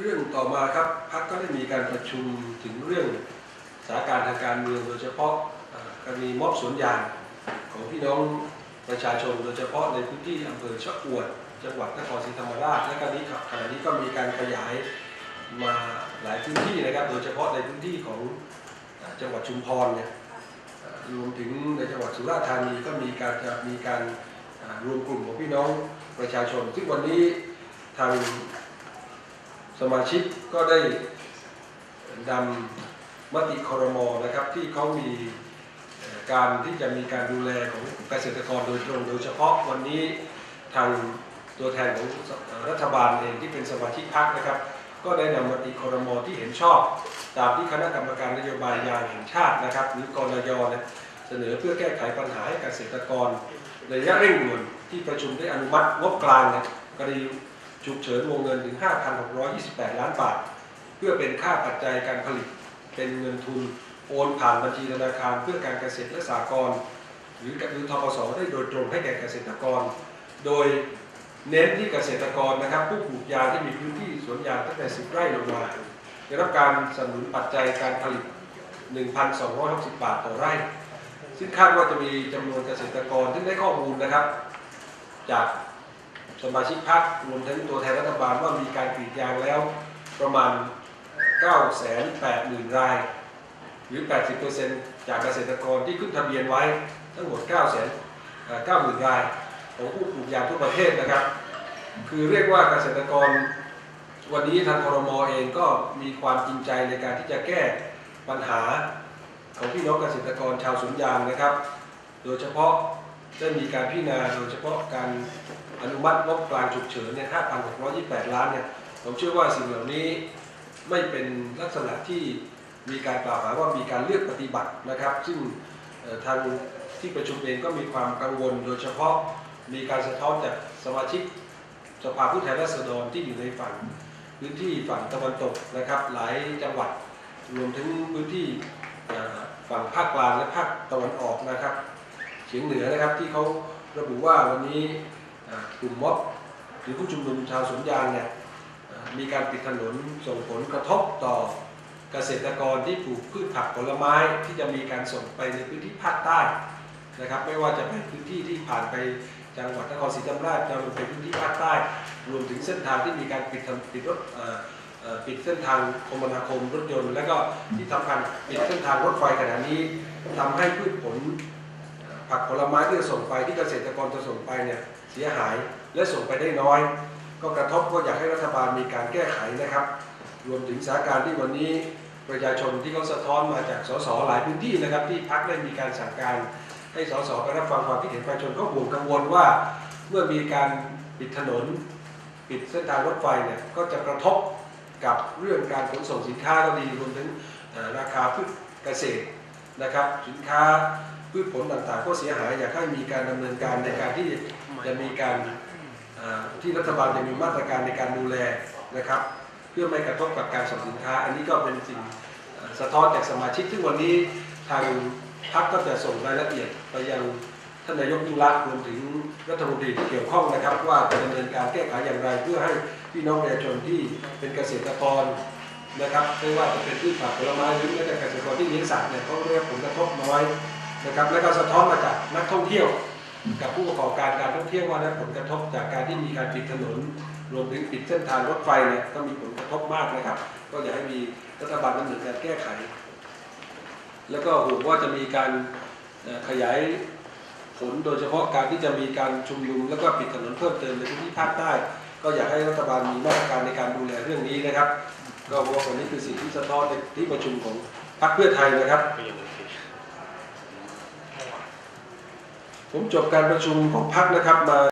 เรื่องต่อมาครับพักก็ได้มีการประชุมถึงเรื่องสถานการณ์ทางการเมืองโดยเฉพาะกรณีม็อบสวนยางของพี่น้องประชาชนโดยเฉพาะในพื้นที่อำเภอชะอวด จังหวัดนครศรีธรรมราชและก็นี้ขณะนี้ก็มีการขยายมาหลายพื้นที่นะครับ โดยเฉพาะในพื้นที่ของจังหวัดชุมพรเนี่ยรวมถึงในจังหวัดสุราษฎร์ธานีก็มีการจะมีการรวมกลุ่มของพี่น้องประชาชนซึ่งวันนี้ทาง สมาชิกก็ได้นำมติคอรมอนะครับที่เขามีการที่จะมีการดูแลของเกษตรกรโดยตรงโดยเฉพาะวันนี้ทางตัวแทนของรัฐบาลเองที่เป็นสมาชิกพรรคนะครับ ก็ได้นำมติคอรมอที่เห็นชอบ ตามที่คณะกรรมการนโยบายยางแห่งชาตินะครับ หรือกรยเนี่ยเสนอเพื่อแก้ไขปัญหาให้เกษตรกรในระยะเร่งด่วนที่ประชุมได้อนุมัติงบกลางนี่ยกรณี ฉุกเฉินวงเงินถึง 5,628 ล้านบาท เพื่อเป็นค่าปัจจัยการผลิต เป็นเงินทุนโอนผ่านบัญชีธนาคารเพื่อการเกษตรและสหกรณ์หรือหรือทกสได้โดยตรงให้แก่เกษตรกร โดยเน้นที่เกษตรกรนะครับ ผู้ปลูกยางที่มีพื้นที่สวนยางตั้งแต่ 10 ไร่ลงมาได้รับการสนับสนุนปัจจัยการผลิต 1,260 บาทต่อไร่ ซึ่งคาดว่าจะมีจำนวนเกษตรกรที่ได้ข้อมูลนะครับ จาก สมาชิกพรรครวมทั้งตัวแทนรัฐบาลว่ามีการกรีดยางแล้วประมาณ 980,000 ราย หรือ 80%จากเกษตรกรที่ขึ้นทะเบียนไว้ทั้งหมด 9 0 0 0 0 90,000 ราย ของผู้ปลูกยางทั่วประเทศนะครับ คือเรียกว่าเกษตรกร วันนี้ทางครมอเองก็มีความจริงใจในการที่จะแก้ปัญหาของพี่น้องเกษตรกรชาวสวนยางนะครับ โดยเฉพาะได้มีการพิจารณาโดยเฉพาะการ อนุมัติงบกลางฉุกเฉินเนี่ย5,628 ล้านเนี่ยผมเชื่อว่าสิ่งเหล่านี้ไม่เป็นลักษณะที่มีการกล่าวหาว่ามีการเลือกปฏิบัตินะครับ ซึ่งทางที่ประชุมเองก็มีความกังวล โดยเฉพาะมีการสะท้อนจากสมาชิกสภาผู้แทนราษฎรที่อยู่ในฝั่งพื้นที่ฝั่งตะวันตกนะครับ หลายจังหวัดรวมถึงพื้นที่ฝั่งภาคกลางและภาคตะวันออกนะครับเฉียงเหนือนะครับที่เขาระบุว่าวันนี้ กลุ่มม็อบหรือผู้ชุมนุมชาวสวนยางเนี่ยมีการปิดถนนส่งผลกระทบต่อเกษตรกรที่ปลูกพืชผักผลไม้ที่จะมีการส่งไปในพื้นที่ภาคใต้นะครับ ไม่ว่าจะเป็นพื้นที่ที่ผ่านไปจังหวัดนครศรีธรรมราชจะเป็นพื้นที่ภาคใต้ รวมถึงเส้นทางที่มีการปิดถนนปิดรถปิดเส้นทางคมนาคมรถยนต์ และก็ที่สำคัญปิดเส้นทางรถไฟขณะนี้ทำให้พืชผล ผักผลไม้ที่จะส่งไปที่เกษตรกรจะส่งไปเนี่ยเสียหายและส่งไปได้น้อย ก็กระทบก็อยากให้รัฐบาลมีการแก้ไขนะครับ รวมถึงสถานการณ์ที่วันนี้ประชาชนที่เขาสะท้อนมาจากสสหลายพื้นที่นะครับ ที่พักได้มีการสั่งการให้สสไปรับฟังความคิดเห็นประชาชนก็ห่วงกังวลว่า เมื่อมีการปิดถนน ปิดเส้นทางรถไฟเนี่ยก็จะกระทบกับเรื่องการขนส่งสินค้าก็ดีรวมถึงราคาพืชเกษตร นะครับสินค้าพืชผลต่างๆก็เสียหายอยากให้มีการดำเนินการในการที่จะมีการอ่าที่รัฐบาลจะมีมาตรการในการดูแลนะครับ เพื่อไม่กระทบกับการส่งสินค้า อันนี้ก็เป็นสิ่งอ่าสะท้อนจากสมาชิกซึ่งวันนี้ทางพรรคก็จะส่งรายละเอียดไปยังท่านนายกยิ่งรักษณ์รวมถึงรัฐมนตรีที่เกี่ยวข้องนะครับ ว่าจะดำเนินการแก้ไขอย่างไร เพื่อให้พี่น้องประชาชนที่เป็นเกษตรกร นะครับไม่ว่าจะเป็นพืชผักผลไม้หรือแม้แต่เกษตรกรที่เลี้ยงสัตว์เนี่ยเขาได้รับผลกระทบน้อยนะครับแล้วก็สะท้อนมาจากนักท่องเที่ยว กับผู้ประกอบการการท่องเที่ยวว่าได้ผลกระทบจากการที่มีการปิดถนน รวมถึงปิดเส้นทางรถไฟเนี่ยก็มีผลกระทบมากนะครับ ก็อยากให้มีรัฐบาลดำเนินการแก้ไข แล้วก็ห่วงว่าจะมีการขยายผลโดยเฉพาะการที่จะมีการชุมนุมแล้วก็ปิดถนนเพิ่มเติมในพื้นที่ภาคใต้ ก็อยากให้รัฐบาลมีมาตรการในการดูแลเรื่องนี้นะครับ ก็ว่าวันนี้คือสิ่งที่สะท้อนในที่ประชุมของพรรคเพื่อไทยนะครับ ผมจบการประชุมของพรรคนะครับมา